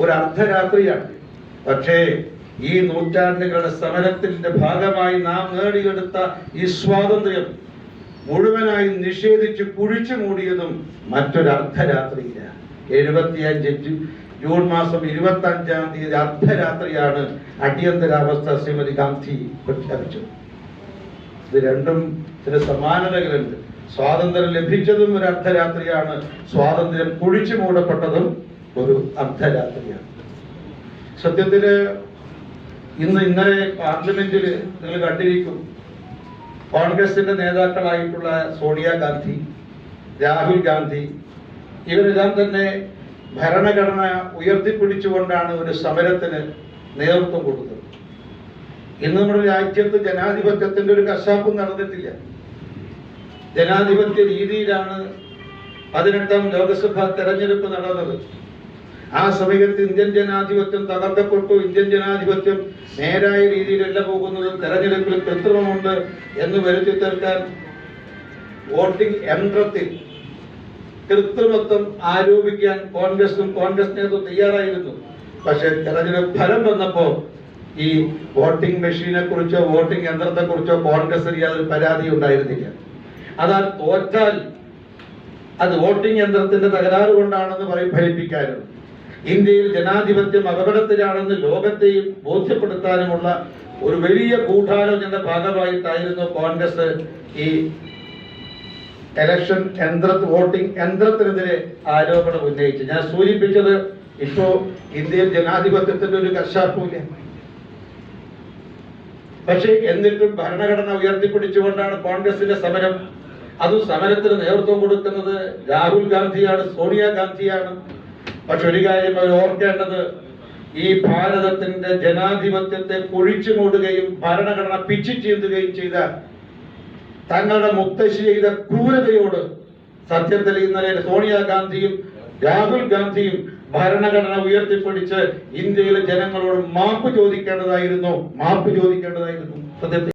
ഒരു അർദ്ധരാത്രിയാണ് പക്ഷേ ഈ നൂറ്റാണ്ടുകളുടെ സമരത്തിന്റെ ഭാഗമായി നാം നേടിയെടുത്ത ഈ സ്വാതന്ത്ര്യം മുഴുവനായി നിഷേധിച്ച് കുഴിച്ചു മൂടിയതും മറ്റൊരു അർദ്ധരാത്രിയിലാണ് എഴുപത്തിയഞ്ച് ജൂൺ മാസം ഇരുപത്തി അഞ്ചാം തീയതി അർദ്ധരാത്രിയാണ് അടിയന്തരാവസ്ഥ ശ്രീമതി ഗാന്ധി പ്രഖ്യാപിച്ചത്. ഇത് രണ്ടും ചില സമാനതകളുണ്ട്. സ്വാതന്ത്ര്യം ലഭിച്ചതും ഒരു അർദ്ധരാത്രിയാണ് സ്വാതന്ത്ര്യം കുഴിച്ചു മൂടപ്പെട്ടതും ഒരു അർദ്ധരാത്രിയാണ്. സത്യത്തിൽ ഇന്ന് ഇന്നലെ പാർലമെന്റിൽ നിങ്ങൾ കണ്ടിരിക്കും. കോൺഗ്രസിന്റെ നേതാക്കളായിട്ടുള്ള സോണിയാഗാന്ധി രാഹുൽ ഗാന്ധി ഇവരെല്ലാം തന്നെ ഭരണഘടന ഉയർത്തിപ്പിടിച്ചുകൊണ്ടാണ് ഒരു സമരത്തിന് നേതൃത്വം കൊടുത്തത്. ഇന്ന് നമ്മുടെ രാജ്യത്ത് ജനാധിപത്യത്തിന്റെ ഒരു കശാപ്പും നടന്നിട്ടില്ല. ജനാധിപത്യ രീതിയിലാണ് പതിനെട്ടാം ലോക്സഭാ തെരഞ്ഞെടുപ്പ് നടന്നത്. ആ സമയത്ത് ഇന്ത്യൻ ജനാധിപത്യം തകർക്കപ്പെട്ടു. ഇന്ത്യൻ ജനാധിപത്യം നേരായ രീതിയിലല്ല പോകുന്നത്. തെരഞ്ഞെടുപ്പിൽ കൃത്രിമമുണ്ട് എന്ന് വരുത്തി തീർക്കാൻ വോട്ടിംഗ് യന്ത്രത്തിൽ കൃത്രിമത്വം ആരോപിക്കാൻ കോൺഗ്രസും കോൺഗ്രസ് നേതൃത്വം തയ്യാറായിരുന്നു. പക്ഷെ തെരഞ്ഞെടുപ്പ് ഫലം വന്നപ്പോൾ ഈ വോട്ടിംഗ് മെഷീനെ കുറിച്ചോ വോട്ടിംഗ് യന്ത്രത്തെ കുറിച്ചോ കോൺഗ്രസിന് യാതൊരു പരാതി ഉണ്ടായിരുന്നില്ല. അതാൽ തോറ്റാൽ അത് വോട്ടിംഗ് യന്ത്രത്തിന്റെ തകരാറ് കൊണ്ടാണെന്ന് പറയും ഫലിപ്പിക്കാനും. ഇന്ത്യയിൽ ജനാധിപത്യം അപകടത്തിലാണെന്ന് ലോകത്തെയും ബോധ്യപ്പെടുത്താനുമുള്ള ഒരു വലിയ ഗൂഢാലോചനയുടെ ഭാഗമായിട്ടായിരുന്നു കോൺഗ്രസ് ഈ എലക്ഷൻ യന്ത്ര വോട്ടിംഗ് യന്ത്രത്തിനെതിരെ ആരോപണം ഉന്നയിച്ചു ഞാൻ സൂചിപ്പിച്ചത് ഇപ്പോ ഇന്ത്യയിൽ ജനാധിപത്യത്തിന്റെ ഒരു കശാപ്പൂല പക്ഷേ എന്നിട്ടും ഭരണഘടന ഉയർത്തിപ്പിടിച്ചുകൊണ്ടാണ് കോൺഗ്രസിന്റെ സമരം. അതും സമരത്തിന് നേതൃത്വം കൊടുക്കുന്നത് രാഹുൽ ഗാന്ധിയാണ് സോണിയ ഗാന്ധിയാണ് പക്ഷെ ഒരു കാര്യം അവർ ഓർക്കേണ്ടത് ഈ ഭാരതത്തിന്റെ ജനാധിപത്യത്തെ കുഴിച്ചു മൂടുകയും ഭരണഘടന പിച്ചു ചീന്തുകയും ചെയ്ത തങ്ങളുടെ മുത്തശ്ശി ചെയ്ത ക്രൂരതയോട് സത്യത്തിൽ ഇന്നലെ സോണിയാഗാന്ധിയും രാഹുൽ ഗാന്ധിയും ഭരണഘടന ഉയർത്തിപ്പിടിച്ച് ഇന്ത്യയിലെ ജനങ്ങളോട് മാപ്പ് ചോദിക്കേണ്ടതായിരുന്നു മാപ്പ് ചോദിക്കേണ്ടതായിരുന്നു. സത്യത്തിൽ